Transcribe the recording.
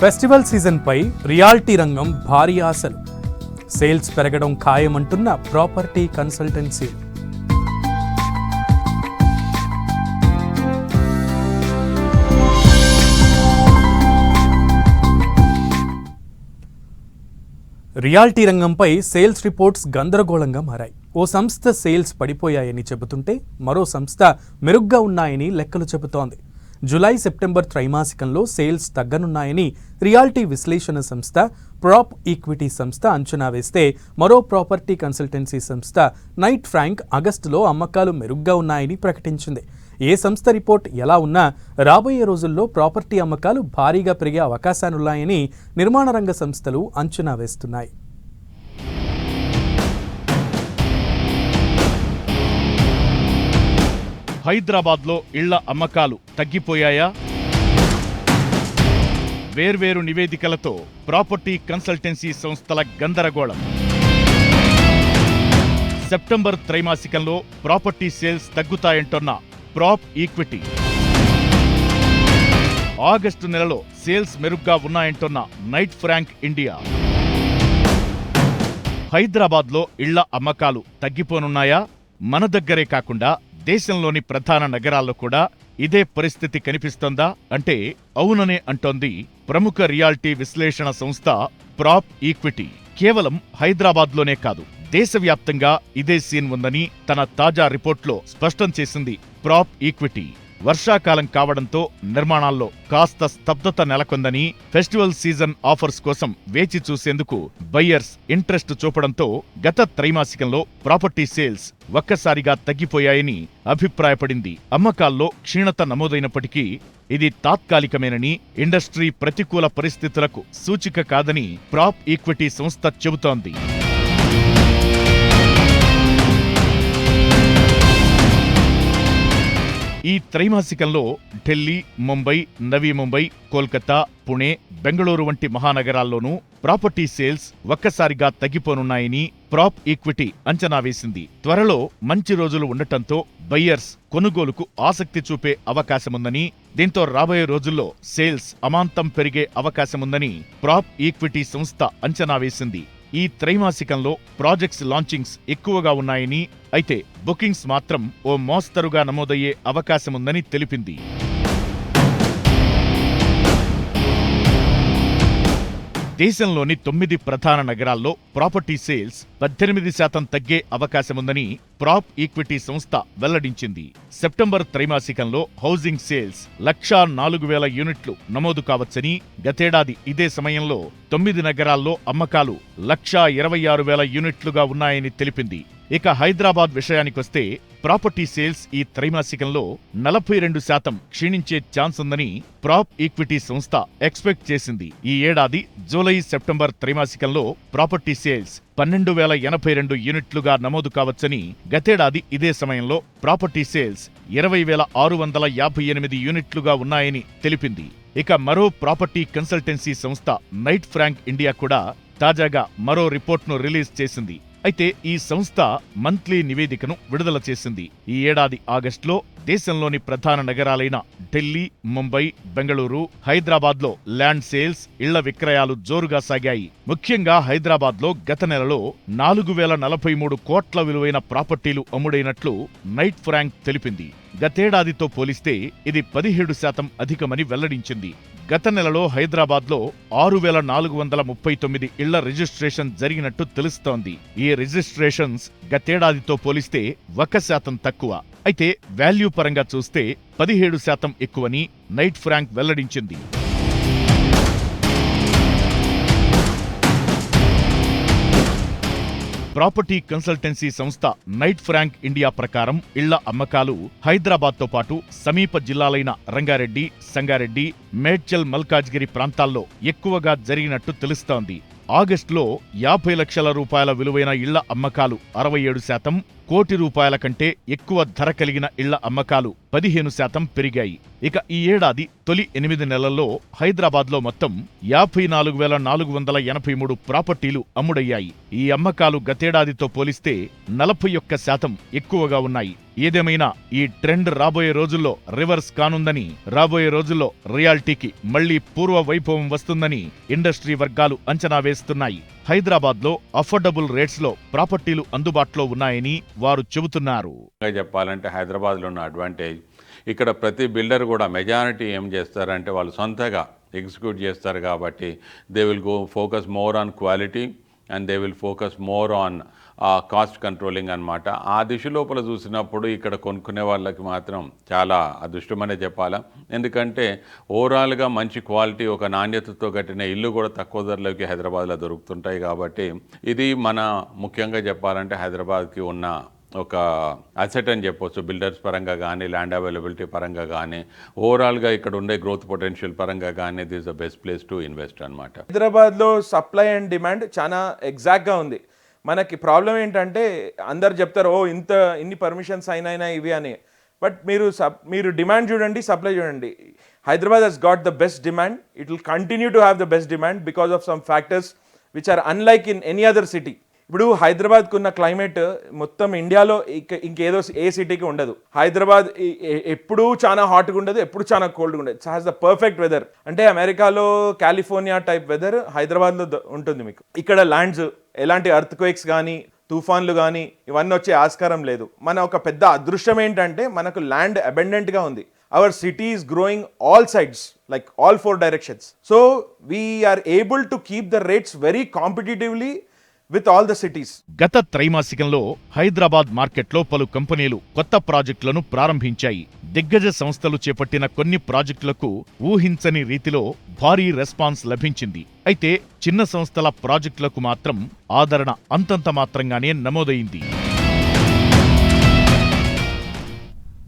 Festival సీజన్పై reality రంగం భారీ ఆశలు. సేల్స్ పెరగడం ఖాయమంటున్న ప్రాపర్టీ కన్సల్టెన్సీ. రియాల్టీ రంగంపై సేల్స్ రిపోర్ట్స్ గందరగోళంగా మారాయి. ఓ సంస్థ సేల్స్ పడిపోయాయని చెబుతుంటే మరో సంస్థ మెరుగ్గా ఉన్నాయని లెక్కలు చెబుతోంది. జులై సెప్టెంబర్ త్రైమాసికంలో సేల్స్ తగ్గనున్నాయని రియాల్టీ విశ్లేషణ సంస్థ ప్రాప్ ఈక్విటీ సంస్థ అంచనా వేస్తే మరో ప్రాపర్టీ కన్సల్టెన్సీ సంస్థ నైట్ ఫ్రాంక్ ఆగస్టులో అమ్మకాలు మెరుగ్గా ఉన్నాయని ప్రకటించింది. ఏ సంస్థ రిపోర్ట్ ఎలా ఉన్నా రాబోయే రోజుల్లో ప్రాపర్టీ అమ్మకాలు భారీగా పెరిగే అవకాశాలున్నాయని నిర్మాణ రంగ సంస్థలు అంచనా వేస్తున్నాయి. హైదరాబాద్లో ఇళ్ళ అమ్మకాలు తగ్గిపోయాయా? వేర్వేరు నివేదికలతో ప్రాపర్టీ కన్సల్టెన్సీ సంస్థల గందరగోళం. సెప్టెంబర్ త్రైమాసికంలో ప్రాపర్టీ సేల్స్ తగ్గుతాయంటున్న ప్రాప్ ఈక్విటీ. ఆగస్టు నెలలో సేల్స్ మెరుగ్గా ఉన్నాయంటున్న నైట్ ఫ్రాంక్ ఇండియా. హైదరాబాద్లో ఇళ్ళ అమ్మకాలు తగ్గిపోనున్నాయా? మన దగ్గరే కాకుండా దేశంలోని ప్రధాన నగరాల్లో కూడా ఇదే పరిస్థితి కనిపిస్తోందా అంటే అవుననే అంటోంది ప్రముఖ రియాల్టీ విశ్లేషణ సంస్థ ప్రాప్ ఈక్విటీ. కేవలం హైదరాబాద్లోనే కాదు దేశవ్యాప్తంగా ఇదే సీన్ ఉందని తన తాజా రిపోర్ట్లో స్పష్టం చేసింది ప్రాప్ ఈక్విటీ. వర్షాకాలం కావడంతో నిర్మాణాల్లో కాస్త స్తబ్దత నెలకొందని ఫెస్టివల్ సీజన్ ఆఫర్స్ కోసం వేచి చూసేందుకు బయ్యర్స్ ఇంట్రెస్ట్ చూపడంతో గత త్రైమాసికంలో ప్రాపర్టీ సేల్స్ ఒక్కసారిగా తగ్గిపోయాయని అభిప్రాయపడింది. అమ్మకాల్లో క్షీణత నమోదైనప్పటికీ ఇది తాత్కాలికమేనని ఇండస్ట్రీ ప్రతికూల పరిస్థితులకు సూచిక కాదని ప్రాప్ ఈక్విటీ సంస్థ చెబుతోంది. ఈ త్రైమాసికంలో ఢిల్లీ ముంబై నవీ ముంబై కోల్కతా పుణే బెంగళూరు వంటి మహానగరాల్లోనూ ప్రాపర్టీ సేల్స్ ఒక్కసారిగా తగ్గిపోనున్నాయని ప్రాప్ ఈక్విటీ అంచనా వేసింది. త్వరలో మంచి రోజులు ఉండటంతో బయ్యర్స్ కొనుగోలుకు ఆసక్తి చూపే అవకాశముందని దీంతో రాబోయే రోజుల్లో సేల్స్ అమాంతం పెరిగే అవకాశముందని ప్రాప్ ఈక్విటీ సంస్థ అంచనా వేసింది. ఈ త్రైమాసికంలో ప్రాజెక్ట్స్ లాంచింగ్స్ ఎక్కువగా ఉన్నాయని అయితే బుకింగ్స్ మాత్రం ఓ మోస్తరుగా నమోదయ్యే అవకాశముందని తెలిపింది. దేశంలోని తొమ్మిది ప్రధాన నగరాల్లో ప్రాపర్టీ సేల్స్ పద్దెనిమిది శాతం తగ్గే అవకాశముందని ప్రాప్ ఈక్విటీ సంస్థ వెల్లడించింది. సెప్టెంబర్ త్రైమాసికంలో హౌసింగ్ సేల్స్ లక్షా నాలుగు వేల యూనిట్లు నమోదు కావచ్చని గతేడాది ఇదే సమయంలో తొమ్మిది నగరాల్లో అమ్మకాలు లక్షా ఇరవై ఆరు వేల యూనిట్లుగా ఉన్నాయని తెలిపింది. ఇక హైదరాబాద్ విషయానికొస్తే ప్రాపర్టీ సేల్స్ ఈ త్రైమాసికంలో నలభై రెండు శాతం క్షీణించే ఛాన్స్ ఉందని ప్రాప్ ఈక్విటీ సంస్థ ఎక్స్పెక్ట్ చేసింది. ఈ ఏడాది జూలై సెప్టెంబర్ త్రైమాసికంలో ప్రాపర్టీ సేల్స్ పన్నెండు వేల ఎనభై రెండు యూనిట్లుగా నమోదు కావచ్చని గతేడాది ఇదే సమయంలో ప్రాపర్టీ సేల్స్ ఇరవై వేల ఆరు వందల యాభై ఎనిమిది యూనిట్లుగా ఉన్నాయని తెలిపింది. ఇక మరో ప్రాపర్టీ కన్సల్టెన్సీ సంస్థ నైట్ ఫ్రాంక్ ఇండియా కూడా తాజాగా మరో రిపోర్ట్ను రిలీజ్ చేసింది. అయితే ఈ సంస్థ మంత్లీ నివేదికను విడుదల చేసింది. ఈ ఏడాది ఆగస్టులో దేశంలోని ప్రధాన నగరాలైన ఢిల్లీ ముంబై బెంగళూరు హైదరాబాద్లో ల్యాండ్ సేల్స్ ఇళ్ళ విక్రయాలు జోరుగా సాగాయి. ముఖ్యంగా హైదరాబాద్లో గత నెలలో నాలుగు వేల నలభై మూడు కోట్ల విలువైన ప్రాపర్టీలు అమ్ముడైనట్లు నైట్ ఫ్రాంక్ తెలిపింది. గతేడాదితో పోలిస్తే ఇది పదిహేడు శాతం అధికమని వెల్లడించింది. గత నెలలో హైదరాబాద్లో ఆరు వేల నాలుగు వందల ముప్పై తొమ్మిది ఇళ్ళ రిజిస్ట్రేషన్ జరిగినట్టు తెలుస్తోంది. ఈ రిజిస్ట్రేషన్స్ గతేడాదితో పోలిస్తే ఒక శాతం తక్కువ. అయితే వాల్యూ పరంగా చూస్తే పదిహేడు శాతం ఎక్కువని నైట్ ఫ్రాంక్ వెల్లడించింది. ప్రాపర్టీ కన్సల్టెన్సీ సంస్థ నైట్ ఫ్రాంక్ ఇండియా ప్రకారం ఇళ్ళ అమ్మకాలు హైదరాబాద్తో పాటు సమీప జిల్లాలైన రంగారెడ్డి సంగారెడ్డి మేడ్చల్ మల్కాజ్గిరి ప్రాంతాల్లో ఎక్కువగా జరిగినట్టు తెలుస్తోంది. ఆగస్టులో యాభై లక్షల రూపాయల విలువైన ఇళ్ళ అమ్మకాలు అరవై ఏడు శాతం కోటి రూపాయల కంటే ఎక్కువ ధర కలిగిన ఇళ్ళ అమ్మకాలు పదిహేను శాతం పెరిగాయి. ఇక ఈ ఏడాది తొలి ఎనిమిది నెలల్లో హైదరాబాద్లో మొత్తం యాభై నాలుగు వేల నాలుగు వందల ఎనభై మూడు ప్రాపర్టీలు అమ్ముడయ్యాయి. ఈ అమ్మకాలు గతేడాదితో పోలిస్తే నలభై ఒక్క శాతం ఎక్కువగా ఉన్నాయి. ఏదేమైనా ఈ ట్రెండ్ రాబోయే రోజుల్లో రివర్స్ కానుందని రాబోయే రోజుల్లో రియాల్టీకి మళ్ళీ పూర్వ వైభవం వస్తుందని ఇండస్ట్రీ వర్గాలు అంచనా వేస్తున్నాయి. హైదరాబాద్లో అఫోర్డబుల్ రేట్స్లో ప్రాపర్టీలు అందుబాటులో ఉన్నాయని వారు చెబుతున్నారు. చెప్పాలంటే హైదరాబాద్లో ఉన్న అడ్వాంటేజ్ ఇక్కడ ప్రతి బిల్డర్ కూడా మెజారిటీ ఏం చేస్తారంటే వాళ్ళు సొంతగా ఎగ్జిక్యూట్ చేస్తారు కాబట్టి they will go focus more on quality and they will focus more on cost controlling అనమాట ఆ దిశ లోపల చూసినప్పుడు ఇక్కడ కొనుక్కునే వాళ్ళకి మాత్రం చాలా అదృష్టమనే చెప్పాలా. ఎందుకంటే ఓవరాల్గా మంచి క్వాలిటీ ఒక నాణ్యతతో కట్టిన ఇల్లు కూడా తక్కువ ధరలోకి హైదరాబాద్లో దొరుకుతుంటాయి కాబట్టి ఇది మన ముఖ్యంగా చెప్పాలంటే హైదరాబాద్కి ఉన్న ఒక అసెట్ అని చెప్పొచ్చు. బిల్డర్స్ పరంగా కానీ ల్యాండ్ అవైలబిలిటీ పరంగా కానీ ఓవరాల్గా ఇక్కడ ఉండే గ్రోత్ పొటెన్షియల్ పరంగా కానీ this the best place to invest అనమాట హైదరాబాద్లో సప్లై అండ్ డిమాండ్ చాలా ఎగ్జాక్ట్గా ఉంది. మనకి ప్రాబ్లం ఏంటంటే అందరు చెప్తారు ఓ ఇంత ఇన్ని పర్మిషన్స్ అయినాయినా ఇవి అని. బట్ మీరు సప్ మీరు డిమాండ్ చూడండి సప్లై చూడండి. Hyderabad has got the best demand it will continue to have the best demand because of some factors which are unlike in any other city ఇప్పుడు హైదరాబాద్కు ఉన్న క్లైమేట్ మొత్తం ఇండియాలో ఇక- ఇంకేదో ఏ సిటీకి ఉండదు. హైదరాబాద్ ఎప్పుడూ చాలా హాట్గా ఉండదు ఎప్పుడు చాలా కోల్డ్గా ఉండదు. It's has the perfect weather అంటే అమెరికాలో కాలిఫోర్నియా టైప్ వెదర్ హైదరాబాద్లో ఉంటుంది మీకు. ఇక్కడ ల్యాండ్స్ ఎలాంటి అర్త్ క్వేక్స్ కానీ తుఫాన్లు కానీ ఇవన్నీ వచ్చే ఆస్కారం లేదు. మన ఒక పెద్ద అదృష్టం ఏంటంటే మనకు ల్యాండ్ అబెండెంట్గా ఉంది. Our city is growing all sides like all four directions so we are able to keep the rates very competitively with all the cities గత త్రైమాసికంలో హైదరాబాద్ మార్కెట్లో పలు కంపెనీలు కొత్త ప్రాజెక్టులను ప్రారంభించాయి. దిగ్గజ సంస్థలు చేపట్టిన కొన్ని ప్రాజెక్టులకు ఊహించని రీతిలో భారీ రెస్పాన్స్ లభించింది. అయితే చిన్న సంస్థల ప్రాజెక్టులకు మాత్రం ఆదరణ అంతంత మాత్రంగానే నమోదైంది.